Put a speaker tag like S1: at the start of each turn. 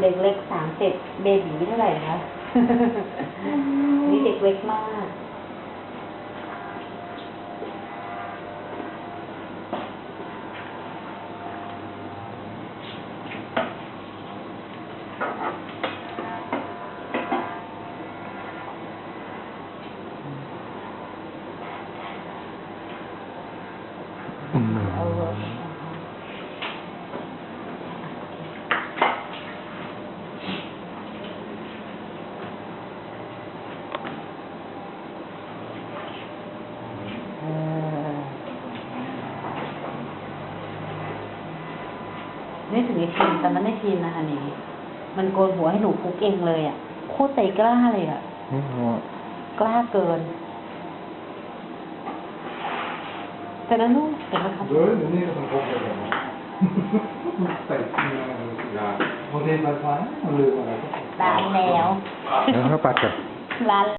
S1: เด็กเล็กสามเจ็ดเบบีเท่าไหร่คะนี่เด็กเล็กมาก
S2: อืม
S1: เอาเลย เออ นี่ถึงไอ้ทีมตอนนั้นไอ้ทีมนะคะนี่มันโกนหัวให้หนูฟุกเองเลยอะโคตรใจกล้าเลยอะ
S2: อืม
S1: กล้าเกินแต่นั้นนู่นเห็นไหมครับ
S3: เดี๋ยวเดี๋ยวนี้ก็ต้องพกไปเลยนะใส่เนื้อยาบางทีไฟฟ้ามันลืมอะไรก็
S1: ร้านแล้ว
S2: แล้วก็ปัดกับ
S1: ร้าน